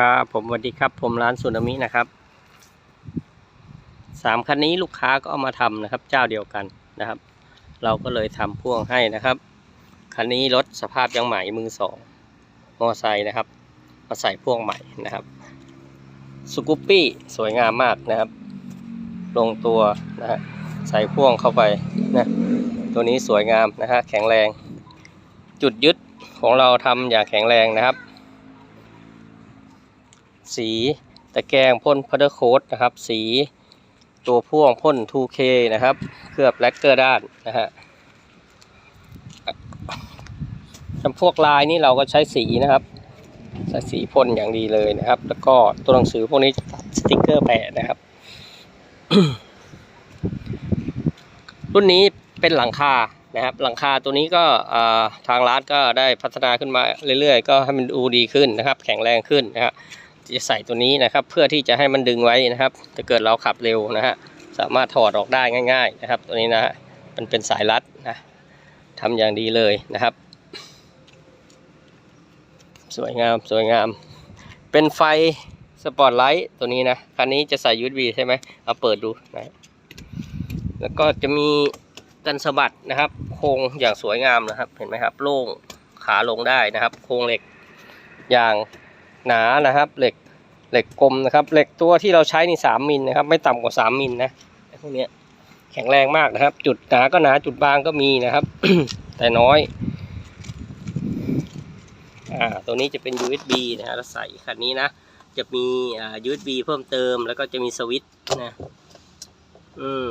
ครับผมสวัสดีครับผมร้านสุนามินะครับสามคันนี้ลูกค้าก็เอามาทำนะครับ เจ้าเดียวกันนะครับ เราก็เลยทำพ่วงให้นะครับคันนี้รถสภาพยังใหม่มือสองมอไซค์นะครับมาใส่พ่วงใหม่นะครับสกูปปี้สวยงามมากนะครับ ลงตัวนะฮะใส่พ่วงเข้าไปนะตัวนี้สวยงามนะฮะแข็งแรง จุดยึดของเราทำอย่างแข็งแรงนะครับ สีตะแกรงพ่นพัดเดอร์โคดนะครับ สีตัวพ่วงพ่น 2K นะครับ เคลือบแลกเกอร์ด้านนะฮะจำพวกลายนี่เราก็ใช้สีนะครับ ใช้สีพ่นอย่างดีเลยนะครับ แล้วก็ตัวหนังสือพวกนี้สติกเกอร์แปะนะครับ รุ่นนี้เป็นหลังคานะครับ หลังคาตัวนี้ก็ทางร้านก็ได้พัฒนาขึ้นมาเรื่อยๆ ก็ให้มันดูดีขึ้นนะครับ แข็งแรงขึ้นนะครับ จะใส่ตัวนี้นะครับ เพื่อที่จะให้มันดึงไว้นะครับถ้าเกิดเราขับเร็วนะฮะสามารถถอดออกได้ง่าย ๆ นะครับ ตัวนี้นะฮะมันเป็นสายรัดนะทำอย่างดีเลยนะครับ สวยงามสวยงาม เป็นไฟสปอตไลท์ตัวนี้นะคันนี้จะใส่ USB ใช่ไหมเอาเปิดดูนะแล้วก็จะมีกันสะบัดนะครับโครงอย่างสวยงามนะครับ เห็นไหมครับ โล่งขาลงได้นะครับ โครงเหล็กอย่าง หนานะครับ เหล็กเหล็กกลมนะครับ เหล็กตัวที่เราใช้นี่สามมิลนะครับ ไม่ต่ำกว่าสามมิลนะไอ้พวกเนี้ยแข็งแรงมากนะครับ จุดหนาก็หนาจุดบางก็มีนะครับ แต่น้อยอ่าตัวนี้จะเป็น USB นะฮะแล้วใส่คันนี้นะ จะมีอ่า USB เพิ่มเติมแล้วก็จะมีสวิตช์นะอืม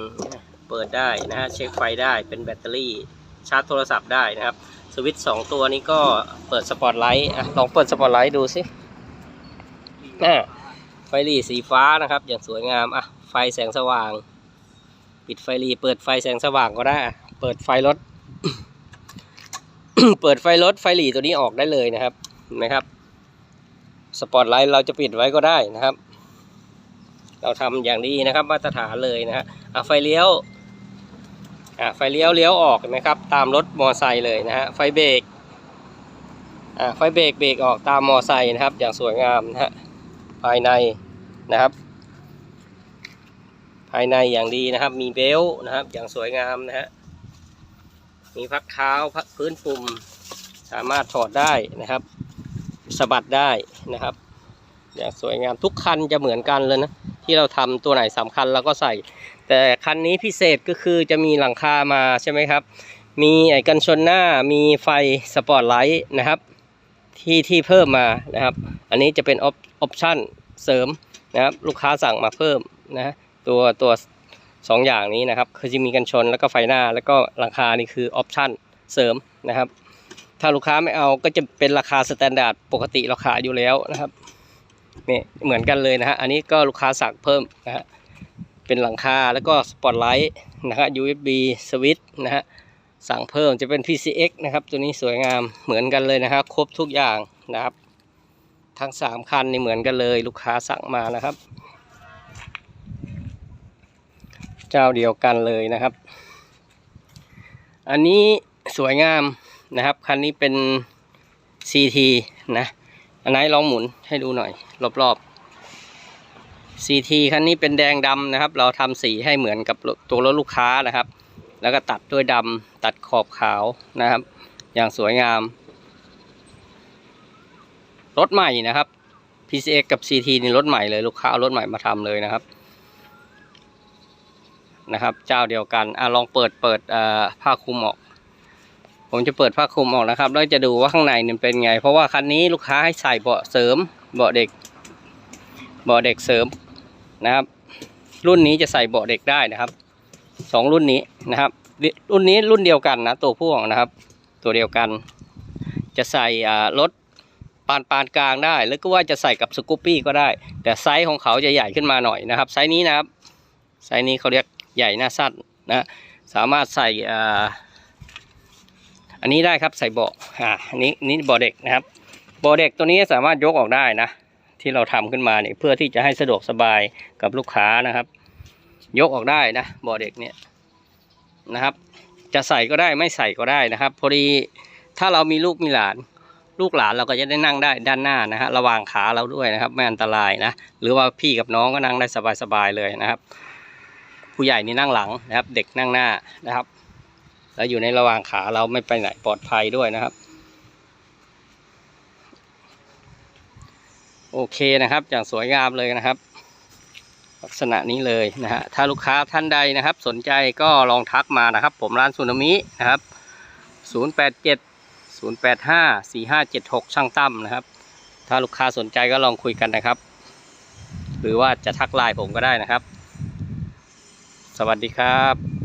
เปิดได้นะฮะเช็คไฟได้เป็นแบตเตอรี่ชาร์จโทรศัพท์ได้นะครับ สวิตช์สองตัวนี้ก็เปิดสปอตไลท์อะลองเปิดสปอตไลท์ดูสิ อ่าไฟหลีสีฟ้านะครับ อย่างสวยงามอะไฟแสงสว่าง ปิดไฟหลีเปิดไฟแสงสว่างก็ได้เปิดไฟรถ เปิดไฟรถไฟหลีตัวนี้ออกได้เลยนะครับเห็นไหมครับ สปอตไลท์เราจะปิดไว้ก็ได้นะครับ เราทำอย่างดีนะครับ มาตรฐานเลยนะฮะอะไฟเลี้ยวอะไฟเลี้ยวเลี้ยวออกนไหมครับ ตามรถมอไซค์เลยนะฮะไฟเบรกอะไฟเบรกเบรกออกตามมอไซค์นะครับ อย่างสวยงามนะฮะ ภายในนะครับ ภายในอย่างดีนะครับ มีเบลนะครับ อย่างสวยงามนะฮะมีพักเท้าพักพื้นปุ่ม สามารถถอดได้นะครับสะบัดได้นะครับ อย่างสวยงามทุกคันจะเหมือนกันเลยนะที่เราทำตัวไหนสำคัญเราก็ใส่ แต่คันนี้พิเศษก็คือจะมีหลังคามาใช่ไหมครับ มีไอ้กันชนหน้ามีไฟสปอร์ตไลท์นะครับ ที่ที่เพิ่มมานะครับ อันนี้จะเป็นออปชั่นเสริมนะครับลูกค้าสั่งมาเพิ่มนะตัวตัวสองอย่างนี้นะครับคือจะมีกันชนแล้วก็ไฟหน้า แล้วก็หลังคานี่คือออปชั่นเสริมนะครับ ถ้าลูกค้าไม่เอาก็จะเป็นราคาสแตนดาร์ดปกติราขาอยู่แล้วนะครับนี่เหมือนกันเลยนะฮะอันนี้ก็ลูกค้าสั่งเพิ่มนะฮะเป็นหลังคาแล้วก็สปอตไลท์นะฮะ USB สวิตช์นะฮะสั่งเพิ่มจะเป็น PCX นะครับ ตัวนี้สวยงามเหมือนกันเลยนะครับ ครบทุกอย่างนะครับ ทั้ง3คันนี่เหมือนกันเลย ลูกค้าสั่งมานะครับ เจ้าเดียวกันเลยนะครับ อันนี้สวยงามนะครับ คันนี้เป็น CT นะ อันไหนลองหมุนให้ดูหน่อย รอบๆ CT คันนี้เป็นแดงดำนะครับ เราทำสีให้เหมือนกับตัวรถลูกค้านะครับ แล้วก็ตัดด้วยดำตัดขอบขาวนะครับ อย่างสวยงาม รถใหม่นะครับ PCX กับ CT นี่รถใหม่เลยลูกค้าเอารถใหม่มาทำเลยนะครับ นะครับ เจ้าเดียวกันอะลองเปิดเปิดผ้าคลุมออก ผมจะเปิดผ้าคลุมออกนะครับแล้วจะดูว่าข้างในเนี่เป็นไง เพราะว่าคันนี้ลูกค้าให้ใส่เบาะเสริมเบาะเด็กเบาะเด็กเสริมนะครับ รุ่นนี้จะใส่เบาะเด็กได้นะครับสองรุ่นนี้นะครับรุ่นนี้รุ่นเดียวกันนะตัวพ่วงนะครับ ตัวเดียวกัน จะใส่รถ ปานปานกลางได้ หรือก็ว่าจะใส่กับสกูปปี้ก็ได้ แต่ไซส์ของเขาจะใหญ่ขึ้นมาหน่อยนะครับ ไซส์นี้นะครับ ไซส์นี้เขาเรียกใหญ่หน้าสั้นนะสามารถใส่อ่าอันนี้ได้ครับใส่เบาะอ่าอันนี้นี่เบาะเด็กนะครับเบาะเด็กตัวนี้สามารถยกออกได้นะ ที่เราทำขึ้นมาเนี่ยเพื่อที่จะให้สะดวกสบายกับลูกค้านะครับ ยกออกได้นะเบาะเด็กเนี่ยนะครับ จะใส่ก็ได้ไม่ใส่ก็ได้นะครับ พอดีถ้าเรามีลูกมีหลาน ลูกหลานเราก็จะได้นั่งได้ด้านหน้านะฮะระวางขาเราด้วยนะครับ ไม่อันตรายนะหรือว่าพี่กับน้องก็นั่งได้สบายๆเลยนะครับ ผู้ใหญ่นี่นั่งหลังนะครับ เด็กนั่งหน้านะครับ แล้วอยู่ในระวางขาเราไม่ไปไหนปลอดภัยด้วยนะครับ โอเคนะครับ อย่างสวยงามเลยนะครับ ลักษณะนี้เลยนะฮะถ้าลูกค้าท่านใดนะครับ สนใจก็ลองทักมานะครับ ผมร้านซูนามินะครับ 087 085 4576 ช่างตั้มนะครับ ถ้าลูกค้าสนใจก็ลองคุยกันนะครับ หรือว่าจะทักไลน์ผมก็ได้นะครับ สวัสดีครับ